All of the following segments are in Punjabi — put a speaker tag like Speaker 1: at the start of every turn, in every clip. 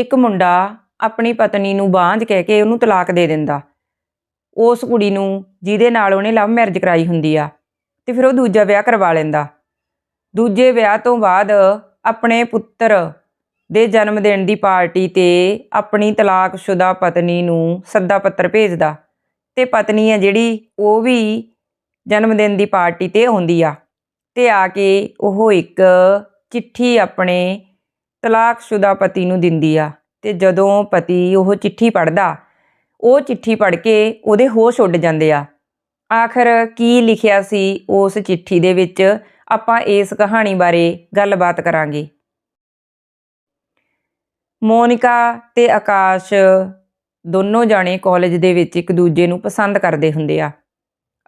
Speaker 1: ਇੱਕ ਮੁੰਡਾ ਆਪਣੀ ਪਤਨੀ ਨੂੰ ਬਾਂਝ ਕਹਿ ਕੇ ਉਹਨੂੰ ਤਲਾਕ ਦੇ ਦਿੰਦਾ। ਉਸ ਕੁੜੀ ਨੂੰ ਜਿਹਦੇ ਨਾਲ ਉਹਨੇ ਲਵ ਮੈਰਿਜ ਕਰਾਈ ਹੁੰਦੀ ਆ, ਤੇ ਫਿਰ ਉਹ ਦੂਜਾ ਵਿਆਹ ਕਰਵਾ ਲੈਂਦਾ। ਦੂਜੇ ਵਿਆਹ ਤੋਂ ਬਾਅਦ ਆਪਣੇ ਪੁੱਤਰ ਦੇ ਜਨਮ ਦਿਨ ਦੀ ਪਾਰਟੀ ਤੇ ਆਪਣੀ ਤਲਾਕਸ਼ੁਦਾ ਪਤਨੀ ਨੂੰ ਸੱਦਾ ਪੱਤਰ ਭੇਜਦਾ ਤੇ ਪਤਨੀ ਹੈ ਜਿਹੜੀ, ਉਹ ਵੀ ਜਨਮ ਦਿਨ ਦੀ ਪਾਰਟੀ ਤੇ ਆਉਂਦੀ ਆ। ਤੇ ਆ ਕੇ ਉਹ ਇੱਕ ਚਿੱਠੀ ਆਪਣੇ ਤਲਾਕਸ਼ੁਦਾ ਪਤੀ ਨੂੰ ਦਿੰਦੀ ਆ ਤੇ ਜਦੋਂ ਪਤੀ ਉਹ ਚਿੱਠੀ ਪੜ੍ਹਦਾ, ਉਹ ਚਿੱਠੀ ਪੜ੍ਹ ਕੇ ਉਹਦੇ ਹੋਸ਼ ਉੱਡ ਜਾਂਦੇ ਆ। ਆਖਰ ਕੀ ਲਿਖਿਆ ਸੀ ਉਸ ਚਿੱਠੀ ਦੇ ਵਿੱਚ? ਆਪਾਂ ਇਸ ਕਹਾਣੀ ਬਾਰੇ ਗੱਲਬਾਤ ਕਰਾਂਗੇ। ਮੋਨਿਕਾ ਤੇ ਆਕਾਸ਼ ਦੋਨੋਂ ਜਾਣੇ ਕਾਲਜ ਦੇ ਵਿੱਚ ਇੱਕ ਦੂਜੇ ਨੂੰ ਪਸੰਦ ਕਰਦੇ ਹੁੰਦੇ ਆ।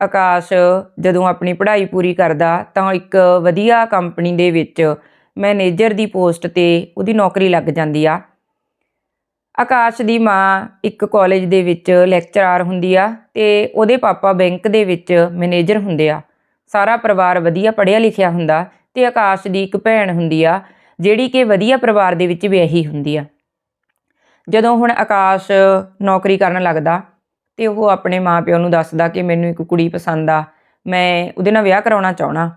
Speaker 1: ਆਕਾਸ਼ ਜਦੋਂ ਆਪਣੀ ਪੜ੍ਹਾਈ ਪੂਰੀ ਕਰਦਾ ਤਾਂ ਇੱਕ ਵਧੀਆ ਕੰਪਨੀ ਦੇ ਵਿੱਚ ਮੈਨੇਜਰ ਦੀ ਪੋਸਟ ਤੇ ਉਹਦੀ ਨੌਕਰੀ ਲੱਗ ਜਾਂਦੀ ਆ। ਆਕਾਸ਼ ਦੀ ਮਾਂ ਇੱਕ ਕਾਲਜ ਦੇ ਵਿੱਚ ਲੈਕਚਰਰ ਹੁੰਦੀ ਆ ਤੇ ਉਹਦੇ ਪਾਪਾ ਬੈਂਕ ਦੇ ਵਿੱਚ ਮੈਨੇਜਰ ਹੁੰਦੇ ਆ। ਸਾਰਾ ਪਰਿਵਾਰ ਵਧੀਆ ਪੜ੍ਹਿਆ ਲਿਖਿਆ ਹੁੰਦਾ ਤੇ ਆਕਾਸ਼ ਦੀ ਇੱਕ ਭੈਣ ਹੁੰਦੀ ਆ, ਜਿਹੜੀ ਕਿ ਵਧੀਆ ਪਰਿਵਾਰ ਦੇ ਵਿੱਚ ਵਿਆਹੀ ਹੁੰਦੀ ਆ। ਜਦੋਂ ਹੁਣ ਆਕਾਸ਼ ਨੌਕਰੀ ਕਰਨ ਲੱਗਦਾ ਤੇ ਉਹ ਆਪਣੇ ਮਾਪਿਓ ਨੂੰ ਦੱਸਦਾ ਕਿ ਮੈਨੂੰ ਇੱਕ ਕੁੜੀ ਪਸੰਦ ਆ, ਮੈਂ ਉਹਦੇ ਨਾਲ ਵਿਆਹ ਕਰਾਉਣਾ ਚਾਹਣਾ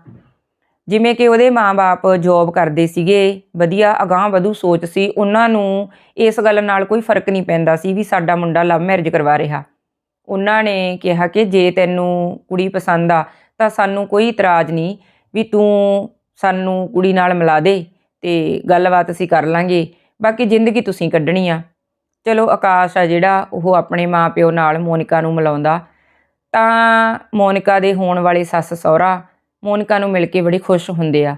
Speaker 1: ਜਿਵੇਂ ਕਿ ਉਹਦੇ ਮਾਪੇ ਜੌਬ ਕਰਦੇ ਸੀਗੇ, ਵਧੀਆ ਅਗਾਹ ਵਧੂ ਸੋਚ ਸੀ, ਉਹਨਾਂ ਨੂੰ ਇਸ ਗੱਲ ਨਾਲ ਕੋਈ ਫ਼ਰਕ ਨਹੀਂ ਪੈਂਦਾ ਸੀ ਵੀ ਸਾਡਾ ਮੁੰਡਾ ਲਵ ਮੈਰਿਜ ਕਰਵਾ ਰਿਹਾ। ਉਹਨਾਂ ਨੇ ਕਿਹਾ ਕਿ ਜੇ ਤੈਨੂੰ ਕੁੜੀ ਪਸੰਦ ਆ, ਤਾਂ ਸਾਨੂੰ ਕੋਈ ਇਤਰਾਜ਼ ਨਹੀਂ ਵੀ ਤੂੰ ਸਾਨੂੰ ਕੁੜੀ ਨਾਲ ਮਿਲਾ ਦੇ ਤੇ ਗੱਲਬਾਤ ਅਸੀਂ ਕਰ ਲਾਂਗੇ, ਬਾਕੀ ਜ਼ਿੰਦਗੀ ਤੁਸੀਂ ਕੱਢਣੀ ਆ। ਚਲੋ ਆਕਾਸ਼ ਆ ਜਿਹੜਾ, ਉਹ ਆਪਣੇ ਮਾਪਿਓ ਨਾਲ ਮੋਨਿਕਾ ਨੂੰ ਮਿਲਾਉਂਦਾ। ਤਾਂ ਮੋਨਿਕਾ ਦੇ ਹੋਣ ਵਾਲੇ ਸੱਸ ਸਹੁਰਾ ਮੋਨਿਕਾ ਨੂੰ ਮਿਲ ਕੇ ਬੜੀ ਖੁਸ਼ ਹੁੰਦੇ ਆ।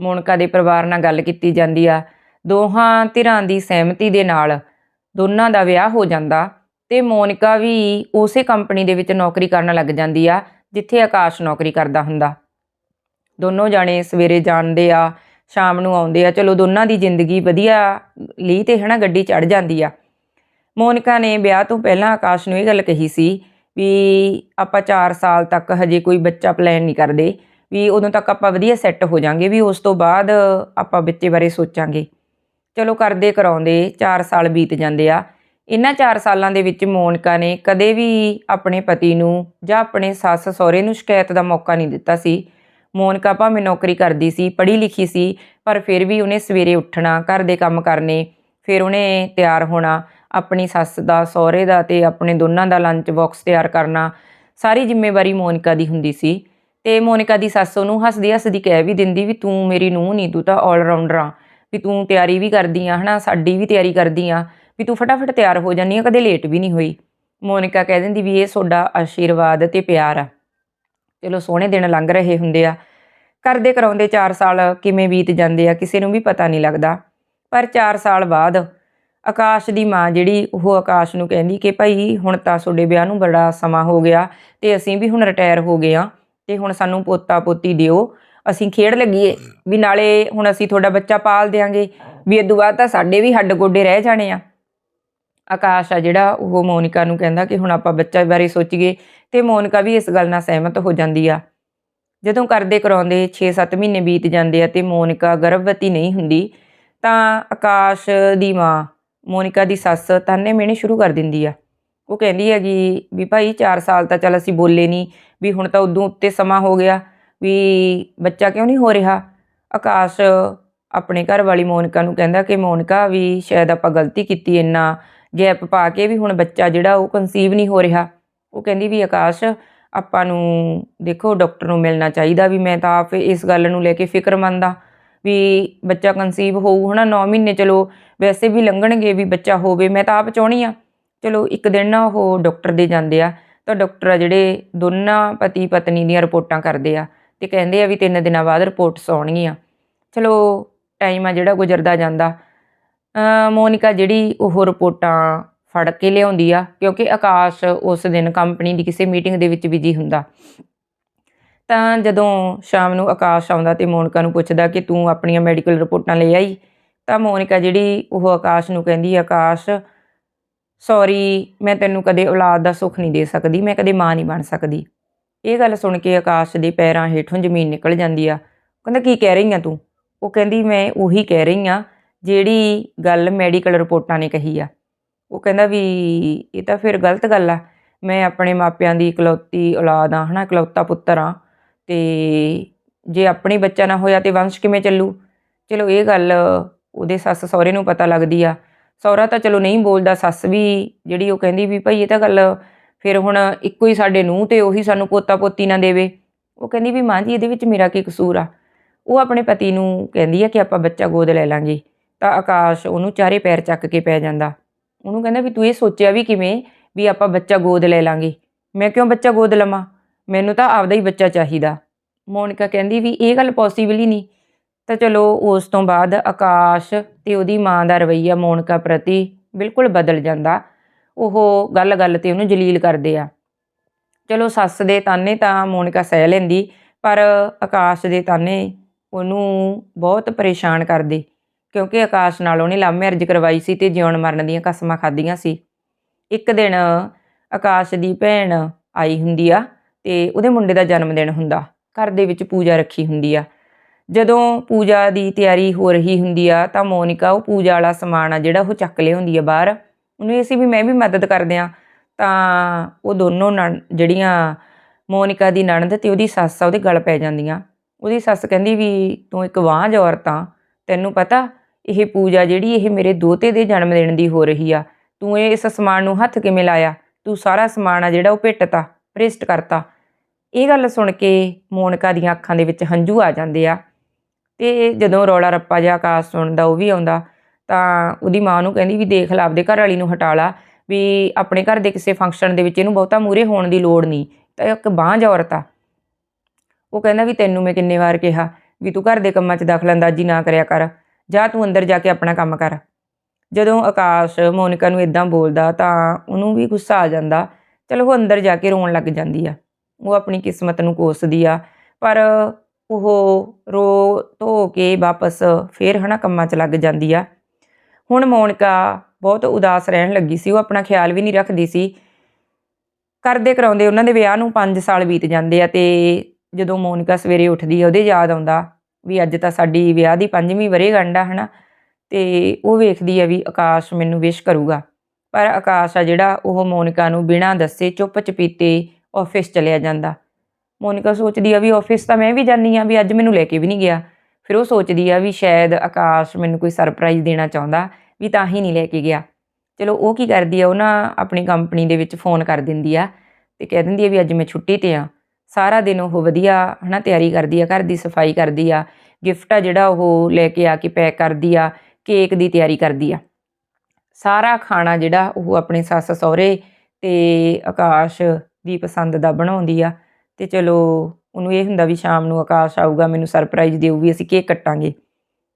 Speaker 1: ਮੋਨਿਕਾ ਦੇ ਪਰਿਵਾਰ ਨਾਲ ਗੱਲ ਕੀਤੀ ਜਾਂਦੀ ਆ। ਦੋਹਾਂ ਧਿਰਾਂ ਦੀ ਸਹਿਮਤੀ ਦੇ ਨਾਲ ਦੋਨਾਂ ਦਾ ਵਿਆਹ ਹੋ ਜਾਂਦਾ ਤੇ ਮੋਨਿਕਾ ਵੀ ਉਸੇ ਕੰਪਨੀ ਦੇ ਵਿੱਚ ਨੌਕਰੀ ਕਰਨ ਲੱਗ ਜਾਂਦੀ ਆ, ਜਿੱਥੇ ਆਕਾਸ਼ ਨੌਕਰੀ ਕਰਦਾ ਹੁੰਦਾ। ਦੋਨੋਂ ਜਾਣੇ ਸਵੇਰੇ ਜਾਂਦੇ ਆ, ਸ਼ਾਮ ਨੂੰ ਆਉਂਦੇ ਆ। ਚਲੋ, ਦੋਨਾਂ ਦੀ ਜ਼ਿੰਦਗੀ ਵਧੀਆ ਲਈ ਤੇ ਹਨਾ, ਗੱਡੀ ਚੜ ਜਾਂਦੀ ਆ। ਮੋਨਿਕਾ ਨੇ ਵਿਆਹ ਤੋਂ ਪਹਿਲਾਂ ਆਕਾਸ਼ ਨੂੰ ਇਹ ਗੱਲ ਕਹੀ ਸੀ ਵੀ ਆਪਾਂ 4 ਸਾਲ ਤੱਕ ਹਜੇ ਕੋਈ ਬੱਚਾ ਪਲਾਨ ਨਹੀਂ ਕਰਦੇ, ਵੀ ਉਦੋਂ ਤੱਕ ਆਪਾਂ ਵਧੀਆ ਸੈੱਟ ਹੋ ਜਾਾਂਗੇ, ਵੀ ਉਸ ਤੋਂ ਬਾਅਦ ਆਪਾਂ ਬੱਚੇ ਬਾਰੇ ਸੋਚਾਂਗੇ। ਚਲੋ ਕਰਦੇ ਕਰਾਉਂਦੇ 4 ਸਾਲ ਬੀਤ ਜਾਂਦੇ ਆ। ਇਹਨਾਂ 4 ਸਾਲਾਂ ਦੇ ਵਿੱਚ ਮੋਨਕਾ ਨੇ ਕਦੇ ਵੀ ਆਪਣੇ ਪਤੀ ਨੂੰ ਜਾਂ ਆਪਣੇ ਸੱਸ ਸਹੁਰੇ ਨੂੰ ਸ਼ਿਕਾਇਤ ਦਾ ਮੌਕਾ ਨਹੀਂ ਦਿੱਤਾ ਸੀ। ਮੋਨਕਾ ਭਾਵੇਂ ਨੌਕਰੀ ਕਰਦੀ ਸੀ, ਪੜ੍ਹੀ ਲਿਖੀ ਸੀ, ਪਰ ਫਿਰ ਵੀ ਉਹਨੇ ਸਵੇਰੇ ਉੱਠਣਾ, ਘਰ ਦੇ ਕੰਮ ਕਰਨੇ, ਫਿਰ ਉਹਨੇ ਤਿਆਰ ਹੋਣਾ। ਆਪਣੀ ਸੱਸ ਦਾ, ਸਹੁਰੇ ਦਾ ਤੇ ਆਪਣੇ ਦੋਨਾਂ ਦਾ ਲੰਚ ਬਾਕਸ ਤਿਆਰ ਕਰਨਾ, ਸਾਰੀ ਜ਼ਿੰਮੇਵਾਰੀ ਮੋਨਿਕਾ ਦੀ ਹੁੰਦੀ ਸੀ। ਤੇ ਮੋਨਿਕਾ ਦੀ ਸੱਸ ਉਹਨੂੰ ਹੱਸਦੀ ਹੱਸਦੀ ਕਹਿ ਵੀ ਦਿੰਦੀ ਵੀ ਤੂੰ ਮੇਰੀ ਨੂੰਹ ਨਹੀਂ ਤੂੰ ਤਾਂ ਆਲ ਰਾਊਂਡਰ ਆ, ਵੀ ਤੂੰ ਤਿਆਰੀ ਵੀ ਕਰਦੀ ਆ, ਹਨਾ, ਸਾਡੀ ਵੀ ਤਿਆਰੀ ਕਰਦੀ ਆ, ਵੀ ਤੂੰ ਫਟਾਫਟ ਤਿਆਰ ਹੋ ਜਾਂਦੀ ਆ, ਕਦੇ ਲੇਟ ਵੀ ਨਹੀਂ ਹੋਈ। ਮੋਨਿਕਾ ਕਹਿ ਦਿੰਦੀ ਵੀ ਇਹ ਤੁਹਾਡਾ ਆਸ਼ੀਰਵਾਦ ਤੇ ਪਿਆਰ ਆ। ਚਲੋ ਸੋਹਣੇ ਦਿਨ ਲੰਘ ਰਹੇ ਹੁੰਦੇ ਆ। ਕਰਦੇ ਕਰਾਉਂਦੇ 4 ਸਾਲ ਕਿਵੇਂ ਬੀਤ ਜਾਂਦੇ ਆ, ਕਿਸੇ ਨੂੰ ਵੀ ਪਤਾ ਨਹੀਂ ਲੱਗਦਾ। ਪਰ 4 ਸਾਲ ਬਾਅਦ ਆਕਾਸ਼ ਦੀ ਮਾਂ ਜਿਹੜੀ, ਉਹ ਆਕਾਸ਼ ਨੂੰ ਕਹਿੰਦੀ ਕਿ ਭਾਈ ਹੁਣ ਤਾਂ ਤੁਹਾਡੇ ਵਿਆਹ ਨੂੰ ਬੜਾ ਸਮਾਂ ਹੋ ਗਿਆ ਤੇ ਅਸੀਂ ਵੀ ਹੁਣ ਰਿਟਾਇਰ ਹੋ ਗਏ ਆ ਤੇ ਹੁਣ ਸਾਨੂੰ ਪੋਤਾ ਪੋਤੀ ਦਿਓ। ਅਸੀਂ ਖੇਡ ਲੱਗੀਏ ਵੀ ਨਾਲੇ ਹੁਣ ਅਸੀਂ ਤੁਹਾਡਾ ਬੱਚਾ ਪਾਲ ਦੇਾਂਗੇ ਵੀ ਇਦੋਂ ਬਾਅਦ ਤਾਂ ਸਾਡੇ ਵੀ ਹੱਡ ਗੋਡੇ ਰਹਿ ਜਾਣੇ ਆ। ਆਕਾਸ਼ ਆ ਜਿਹੜਾ, ਉਹ ਮੋਨਿਕਾ ਨੂੰ ਕਹਿੰਦਾ ਕਿ ਹੁਣ ਆਪਾਂ ਬੱਚਾ ਬਾਰੇ ਸੋਚੀਏ ਤੇ ਮੋਨਿਕਾ ਵੀ ਇਸ ਗੱਲ ਨਾਲ ਸਹਿਮਤ ਹੋ ਜਾਂਦੀ ਆ। ਜਦੋਂ ਕਰਦੇ ਕਰਾਉਂਦੇ 6-7 ਮਹੀਨੇ ਬੀਤ ਜਾਂਦੇ ਆ ਤੇ ਮੋਨਿਕਾ ਗਰਭਵਤੀ ਨਹੀਂ ਹੁੰਦੀ, ਤਾਂ ਆਕਾਸ਼ ਦੀ ਮਾਂ ਮੋਨਿਕਾ ਦੀ ਸੱਸ ਤਾਨੇ ਮਿਹਣੇ ਸ਼ੁਰੂ ਕਰ ਦਿੰਦੀ ਆ। ਉਹ ਕਹਿੰਦੀ ਹੈਗੀ ਵੀ ਭਾਈ 4 ਸਾਲ ਤਾਂ ਚੱਲ ਅਸੀਂ ਬੋਲੇ ਨਹੀਂ ਵੀ ਹੁਣ ਤਾਂ ਉਦੋਂ ਉੱਤੇ ਸਮਾਂ ਹੋ ਗਿਆ ਵੀ ਬੱਚਾ ਕਿਉਂ ਨਹੀਂ ਹੋ ਰਿਹਾ? ਆਕਾਸ਼ ਆਪਣੇ ਘਰ ਵਾਲੀ ਮੋਨਿਕਾ ਨੂੰ ਕਹਿੰਦਾ ਕਿ ਮੋਨਿਕਾ ਵੀ ਸ਼ਾਇਦ ਆਪਾਂ ਗਲਤੀ ਕੀਤੀ ਇੰਨਾ, ਗੈਪ ਪਾ ਕੇ ਵੀ ਹੁਣ ਬੱਚਾ ਜਿਹੜਾ ਉਹ ਕਨਸੀਵ ਨਹੀਂ ਹੋ ਰਿਹਾ। ਉਹ ਕਹਿੰਦੀ ਵੀ ਆਕਾਸ਼, ਆਪਾਂ ਨੂੰ ਦੇਖੋ ਡਾਕਟਰ ਨੂੰ ਮਿਲਣਾ ਚਾਹੀਦਾ ਵੀ ਮੈਂ ਤਾਂ ਆਪ ਇਸ ਗੱਲ ਨੂੰ ਲੈ ਕੇ ਫਿਕਰਮੰਦ ਆ। ਵੀ ਬੱਚਾ ਕਨਸੀਵ ਹੋਊ, ਹਨਾ 9 ਮਹੀਨੇ ਚਲੋ ਵੈਸੇ ਵੀ ਲੰਘਣਗੇ ਵੀ ਬੱਚਾ ਹੋਵੇ, ਮੈਂ ਤਾਂ ਆਪ ਚਾਹਣੀ ਆ ਚਲੋ, ਇੱਕ ਦਿਨ ਨਾ ਉਹ ਡਾਕਟਰ ਦੇ ਜਾਂਦੇ ਆ, ਤਾਂ ਡਾਕਟਰ ਆ ਜਿਹੜੇ ਦੋਨਾਂ ਪਤੀ ਪਤਨੀ ਦੀਆਂ ਰਿਪੋਰਟਾਂ ਕਰਦੇ ਆ ਤੇ ਕਹਿੰਦੇ ਆ ਵੀ ਤਿੰਨ ਦਿਨਾਂ ਬਾਅਦ ਰਿਪੋਰਟਸ ਆਉਣਗੀਆਂ। ਚਲੋ ਟਾਈਮ ਆ ਜਿਹੜਾ ਗੁਜ਼ਰਦਾ ਜਾਂਦਾ। ਮੋਨਿਕਾ ਜਿਹੜੀ ਉਹ ਰਿਪੋਰਟਾਂ ਫੜ ਕੇ ਲਿਆਉਂਦੀ ਆ, ਕਿਉਂਕਿ ਆਕਾਸ਼ ਉਸ ਦਿਨ ਕੰਪਨੀ ਦੀ ਕਿਸੇ ਮੀਟਿੰਗ ਦੇ ਵਿੱਚ ਬਿਜ਼ੀ ਹੁੰਦਾ। ਤਾਂ ਜਦੋਂ ਸ਼ਾਮ ਨੂੰ ਆਕਾਸ਼ ਆਉਂਦਾ ਤੇ ਮੋਨਿਕਾ ਨੂੰ ਪੁੱਛਦਾ ਕਿ ਤੂੰ ਆਪਣੀਆਂ ਮੈਡੀਕਲ ਰਿਪੋਰਟਾਂ ਲੈ ਆਈ, ਤਾਂ ਮੋਨਿਕਾ ਜਿਹੜੀ ਉਹ ਆਕਾਸ਼ ਨੂੰ ਕਹਿੰਦੀ, ਆਕਾਸ਼ ਸੌਰੀ ਮੈਂ ਤੈਨੂੰ ਕਦੇ ਔਲਾਦ ਦਾ ਸੁੱਖ ਨਹੀਂ ਦੇ ਸਕਦੀ, ਮੈਂ ਕਦੇ ਮਾਂ ਨਹੀਂ ਬਣ ਸਕਦੀ। ਇਹ ਗੱਲ ਸੁਣ ਕੇ ਆਕਾਸ਼ ਦੇ ਪੈਰਾਂ ਹੇਠੋਂ ਜ਼ਮੀਨ ਨਿਕਲ ਜਾਂਦੀ ਆ। ਕਹਿੰਦਾ, ਕੀ ਕਹਿ ਰਹੀ ਆ ਤੂੰ? ਉਹ ਕਹਿੰਦੀ, ਮੈਂ ਉਹੀ ਕਹਿ ਰਹੀ ਆ ਜਿਹੜੀ ਗੱਲ ਮੈਡੀਕਲ ਰਿਪੋਰਟਾਂ ਨੇ ਕਹੀ ਆ। ਉਹ ਕਹਿੰਦਾ ਵੀ ਇਹ ਤਾਂ ਫਿਰ ਗਲਤ ਗੱਲ ਆ। ਮੈਂ ਆਪਣੇ ਮਾਪਿਆਂ ਦੀ ਇਕਲੌਤੀ ਔਲਾਦ ਆ, ਹਨਾ, ਇਕਲੌਤਾ ਪੁੱਤਰ ਆ। ਤੇ ਜੇ ਆਪਣੇ ਬੱਚਾ ਨਾ ਹੋਇਆ ਤੇ ਵੰਸ਼ ਕਿਵੇਂ ਚੱਲੂ? ਚਲੋ ਇਹ ਗੱਲ ਉਹਦੇ ਸੱਸ ਸਹੁਰੇ ਨੂੰ ਪਤਾ ਲੱਗਦੀ ਆ। ਸਹੁਰਾ ਤਾਂ ਚਲੋ ਨਹੀਂ ਬੋਲਦਾ, ਸੱਸ ਵੀ ਜਿਹੜੀ ਉਹ ਕਹਿੰਦੀ ਵੀ ਭਾਈ ਇਹ ਤਾਂ ਗੱਲ ਫਿਰ ਹੁਣ ਇੱਕੋ ਹੀ ਸਾਡੇ ਨੂੰ ਤੇ ਉਹੀ ਸਾਨੂੰ ਪੋਤਾ ਪੋਤੀ ਨਾ ਦੇਵੇ। ਉਹ ਕਹਿੰਦੀ ਵੀ ਮਾਂ ਜੀ ਇਹਦੇ ਵਿੱਚ ਮੇਰਾ ਕੀ ਕਸੂਰ ਆ? ਉਹ ਆਪਣੇ ਪਤੀ ਨੂੰ ਕਹਿੰਦੀ ਆ ਕਿ ਆਪਾਂ ਬੱਚਾ ਗੋਦ ਲੈ ਲਾਂਗੇ। ਤਾਂ ਆਕਾਸ਼ ਉਹਨੂੰ ਚਾਰੇ ਪੈਰ ਚੱਕ ਕੇ ਪੈ ਜਾਂਦਾ। ਉਹਨੂੰ ਕਹਿੰਦਾ ਵੀ ਤੂੰ ਇਹ ਸੋਚਿਆ ਵੀ ਕਿਵੇਂ ਵੀ ਆਪਾਂ ਬੱਚਾ ਗੋਦ ਲੈ ਲਾਂਗੇ। ਮੈਂ ਕਿਉਂ ਬੱਚਾ ਗੋਦ ਲਵਾਂ? ਮੈਨੂੰ ਤਾਂ ਆਪਦਾ ਹੀ ਬੱਚਾ ਚਾਹੀਦਾ। ਮੋਨਿਕਾ ਕਹਿੰਦੀ ਵੀ ਇਹ ਗੱਲ ਪੋਸੀਬਲ ਹੀ ਨਹੀਂ। ਤਾਂ ਚਲੋ ਉਸ ਤੋਂ ਬਾਅਦ ਆਕਾਸ਼ ਤੇ ਉਹਦੀ ਮਾਂ ਦਾ ਰਵੱਈਆ ਮੋਨਿਕਾ ਪ੍ਰਤੀ ਬਿਲਕੁਲ ਬਦਲ ਜਾਂਦਾ। ਉਹ ਗੱਲ-ਗੱਲ ਤੇ ਉਹਨੂੰ ਜਲੀਲ ਕਰਦੇ ਆ। ਚਲੋ ਸੱਸ ਦੇ ਤਾਨੇ ਤਾਂ ਮੋਨਿਕਾ ਸਹਿ ਲੈਂਦੀ, ਪਰ ਆਕਾਸ਼ ਦੇ ਤਾਨੇ ਉਹਨੂੰ ਬਹੁਤ ਪਰੇਸ਼ਾਨ ਕਰਦੇ, ਕਿਉਂਕਿ ਆਕਾਸ਼ ਨਾਲ ਉਹਨੇ ਲਵ ਮੈਰਿਜ ਕਰਵਾਈ ਸੀ ਤੇ ਜਿਉਣ ਮਰਨ ਦੀਆਂ ਕਸਮਾਂ ਖਾਧੀਆਂ ਸੀ। ਇੱਕ ਦਿਨ ਆਕਾਸ਼ ਦੀ ਭੈਣ ਆਈ ਹੁੰਦੀ ਆ ਤੇ ਉਹਦੇ ਮੁੰਡੇ ਦਾ ਜਨਮ ਦਿਨ ਹੁੰਦਾ, ਘਰ ਦੇ ਵਿੱਚ ਪੂਜਾ ਰੱਖੀ ਹੁੰਦੀ ਆ। ਜਦੋਂ ਪੂਜਾ ਦੀ ਤਿਆਰੀ ਹੋ ਰਹੀ ਹੁੰਦੀ ਆ, ਤਾਂ ਮੋਨਿਕਾ ਉਹ ਪੂਜਾ ਵਾਲਾ ਸਮਾਨ ਆ ਜਿਹੜਾ ਉਹ ਚੱਕ ਲਿਆ ਹੁੰਦੀ ਆ ਬਾਹਰ। ਉਹਨੂੰ ਇਹ ਸੀ ਵੀ ਮੈਂ ਵੀ ਮਦਦ ਕਰਦੇ ਆ, ਤਾਂ ਉਹ ਦੋਨੋਂ ਨਣ, ਜਿਹੜੀਆਂ ਮੋਨਿਕਾ ਦੀ ਨਣਦ ਤੇ ਉਹਦੀ ਸੱਸ ਆ, ਉਹਦੇ ਗਲ ਪੈ ਜਾਂਦੀਆਂ। ਉਹਦੀ ਸੱਸ ਕਹਿੰਦੀ ਵੀ, ਤੂੰ ਇੱਕ ਵਾਂਝ ਔਰਤ ਆ। ਤੈਨੂੰ ਪਤਾ, ਇਹ ਪੂਜਾ ਜਿਹੜੀ, ਇਹ ਮੇਰੇ ਦੋਤੇ ਦੇ ਜਨਮ ਦਿਨ ਦੀ ਹੋ ਰਹੀ ਆ। ਤੂੰ ਇਹ ਇਸ ਸਮਾਨ ਨੂੰ ਹੱਥ ਕਿਵੇਂ ਲਾਇਆ? ਤੂੰ ਸਾਰਾ ਸਮਾਨ ਆ ਜਿਹੜਾ ਉਹ ਭਿੱਟਤਾ ਭ੍ਰਿਸ਼ਟ ਕਰਤਾ। ਇਹ ਗੱਲ ਸੁਣ ਕੇ ਮੋਨਕਾ ਦੀਆਂ ਅੱਖਾਂ ਦੇ ਵਿੱਚ ਹੰਝੂ ਆ ਜਾਂਦੇ ਆ। ਤੇ ਜਦੋਂ ਰੌਲਾ ਰੱਪਾ ਜਿਹਾ ਆਕਾਸ਼ ਸੁਣਦਾ ਉਹ ਵੀ ਆਉਂਦਾ, ਤਾਂ ਉਹਦੀ ਮਾਂ ਨੂੰ ਕਹਿੰਦੀ ਵੀ ਦੇਖ ਲਾ ਆਪਦੇ ਘਰ ਵਾਲੀ ਨੂੰ ਹਟਾ ਲਾ, ਵੀ ਆਪਣੇ ਘਰ ਦੇ ਕਿਸੇ ਫੰਕਸ਼ਨ ਦੇ ਵਿੱਚ ਇਹਨੂੰ ਬਹੁਤਾ ਮੂਰੇ ਹੋਣ ਦੀ ਲੋੜ ਨਹੀਂ, ਤਾਂ ਇੱਕ ਬਾਂਝ ਔਰਤ ਆ। ਉਹ ਕਹਿੰਦਾ ਵੀ ਤੈਨੂੰ ਮੈਂ ਕਿੰਨੇ ਵਾਰ ਕਿਹਾ ਵੀ ਤੂੰ ਘਰ ਦੇ ਕੰਮਾਂ 'ਚ ਦਖਲਅੰਦਾਜ਼ੀ ਨਾ ਕਰਿਆ ਕਰ, ਜਾ ਤੂੰ ਅੰਦਰ ਜਾ ਕੇ ਆਪਣਾ ਕੰਮ ਕਰ। ਜਦੋਂ ਆਕਾਸ਼ ਮੋਨਿਕਾ ਨੂੰ ਇਦਾਂ ਬੋਲਦਾ ਤਾਂ ਉਹਨੂੰ ਵੀ ਗੁੱਸਾ ਆ ਜਾਂਦਾ, ਚਲੋ ਉਹ ਅੰਦਰ ਜਾ ਕੇ ਰੋਣ ਲੱਗ ਜਾਂਦੀ ਆ। ਉਹ ਆਪਣੀ ਕਿਸਮਤ ਨੂੰ ਕੋਸਦੀ ਆ। ਪਰ ਉਹ ਰੋ ਧੋ ਕੇ ਵਾਪਸ ਫੇਰ ਹਨਾ ਕੰਮਾਂ 'ਚ ਲੱਗ ਜਾਂਦੀ ਆ। ਹੁਣ ਮੋਨਿਕਾ ਬਹੁਤ ਉਦਾਸ ਰਹਿਣ ਲੱਗੀ ਸੀ। ਉਹ ਆਪਣਾ ਖਿਆਲ ਵੀ ਨਹੀਂ ਰੱਖਦੀ ਸੀ। ਕਰਦੇ ਕਰਾਉਂਦੇ ਉਹਨਾਂ ਦੇ ਵਿਆਹ ਨੂੰ 5 ਸਾਲ ਬੀਤ ਜਾਂਦੇ ਆ ਤੇ ਜਦੋਂ ਮੋਨਿਕਾ ਸਵੇਰੇ ਉੱਠਦੀ ਆ, ਉਹਦੇ ਯਾਦ ਆਉਂਦਾ ਵੀ ਅੱਜ ਤਾਂ ਸਾਡੀ ਵਿਆਹ ਦੀ ਪੰਜਵੀਂ ਵਰ੍ਹੇਗੰਢ ਆ ਹਨਾ ਤੇ ਉਹ ਵੇਖਦੀ ਆ ਵੀ ਆਕਾਸ਼ ਮੈਨੂੰ ਵਿਸ਼ ਕਰੂਗਾ। ਪਰ ਆਕਾਸ਼ ਆ ਜਿਹੜਾ ਉਹ ਮੋਨਿਕਾ ਨੂੰ ਬਿਨਾਂ ਦੱਸੇ ਚੁੱਪ ਚਪੀਤੇ ਆਫਿਸ ਚਲਿਆ ਜਾਂਦਾ। ਮੋਨਿਕਾ ਸੋਚਦੀ ਆ ਵੀ ਆਫਿਸ ਤਾਂ ਮੈਂ ਵੀ ਜਾਨੀ ਆ, ਵੀ ਅੱਜ ਮੈਨੂੰ ਲੈ ਕੇ ਵੀ ਨਹੀਂ ਗਿਆ। ਫਿਰ ਉਹ ਸੋਚਦੀ ਆ ਵੀ ਸ਼ਾਇਦ ਆਕਾਸ਼ ਮੈਨੂੰ ਕੋਈ ਸਰਪ੍ਰਾਈਜ਼ ਦੇਣਾ ਚਾਹੁੰਦਾ, ਵੀ ਤਾਂ ਹੀ ਨਹੀਂ ਲੈ ਕੇ ਗਿਆ। ਚਲੋ ਉਹ ਕੀ ਕਰਦੀ ਆ, ਉਹ ਨਾ ਆਪਣੀ ਕੰਪਨੀ ਦੇ ਵਿੱਚ ਫੋਨ ਕਰ ਦਿੰਦੀ ਆ ਤੇ ਕਹਿ ਦਿੰਦੀ ਆ ਵੀ ਅੱਜ ਮੈਂ ਛੁੱਟੀ ਤੇ ਆ। ਸਾਰਾ ਦਿਨ ਉਹ ਵਧੀਆ ਹਨਾ ਤਿਆਰੀ ਕਰਦੀ ਆ, ਘਰ ਦੀ ਸਫ਼ਾਈ ਕਰਦੀ ਆ ਗਿਫਟ ਆ ਜਿਹੜਾ ਉਹ ਲੈ ਕੇ ਆ ਕੇ ਪੈਕ ਕਰਦੀ ਆ ਕੇਕ ਦੀ ਤਿਆਰੀ ਕਰਦੀ ਆ। ਸਾਰਾ ਖਾਣਾ ਜਿਹੜਾ ਉਹ ਆਪਣੇ ਸੱਸ ਸਹੁਰੇ ਤੇ ਆਕਾਸ਼ ਦੀ ਪਸੰਦ ਦਾ ਬਣਾਉਂਦੀ ਆ। ਤੇ ਚਲੋ, ਉਹਨੂੰ ਇਹ ਹੁੰਦਾ ਵੀ ਸ਼ਾਮ ਨੂੰ ਆਕਾਸ਼ ਆਊਗਾ, ਮੈਨੂੰ ਸਰਪ੍ਰਾਈਜ਼ ਦੇਊ ਵੀ ਅਸੀਂ ਕੇਕ ਕੱਟਾਂਗੇ।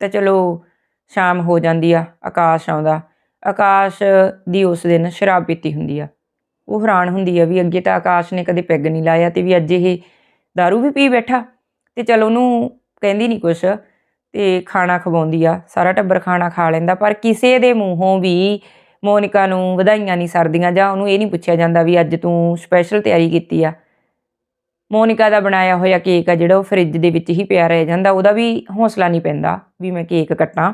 Speaker 1: ਤਾਂ ਚਲੋ, ਸ਼ਾਮ ਹੋ ਜਾਂਦੀ ਆ, ਆਕਾਸ਼ ਆਉਂਦਾ। ਆਕਾਸ਼ ਦੀ ਉਸ ਦਿਨ ਸ਼ਰਾਬ ਪੀਤੀ ਹੁੰਦੀ ਆ। ਉਹ ਹੈਰਾਨ ਹੁੰਦੀ ਆ ਵੀ ਅੱਗੇ ਤਾਂ ਆਕਾਸ਼ ਨੇ ਕਦੇ ਪੈਗ ਨਹੀਂ ਲਾਇਆ ਤੇ ਵੀ ਅੱਜ ਇਹ दारू ਵੀ ਪੀ ਬੈਠਾ। ਤੇ ਚਲ, ਉਹਨੂੰ ਕਹਿੰਦੀ ਨਹੀਂ ਕੁਛ ਤੇ ਖਾਣਾ ਖਵਾਉਂਦੀ ਆ। ਸਾਰਾ ਟੱਬਰ ਖਾਣਾ ਖਾ ਲੈਂਦਾ, ਪਰ ਕਿਸੇ ਦੇ ਮੂੰਹੋਂ ਵੀ ਮੋਨਿਕਾ ਨੂੰ ਵਧਾਈਆਂ ਨਹੀਂ ਸਰਦੀਆਂ ਜਾਂ ਉਹਨੂੰ ਇਹ ਨਹੀਂ ਪੁੱਛਿਆ ਜਾਂਦਾ ਵੀ ਅੱਜ ਤੂੰ ਸਪੈਸ਼ਲ ਤਿਆਰੀ ਕੀਤੀ ਆ। ਮੋਨਿਕਾ ਦਾ ਬਣਾਇਆ ਹੋਇਆ ਕੇਕ ਆ ਜਿਹੜਾ ਉਹ ਫ੍ਰਿਜ ਦੇ ਵਿੱਚ ਹੀ ਪਿਆ ਰਹਿ ਜਾਂਦਾ, ਉਹਦਾ ਵੀ ਹੌਸਲਾ ਨਹੀਂ ਪੈਂਦਾ ਵੀ ਮੈਂ ਕੇਕ ਕੱਟਾਂ।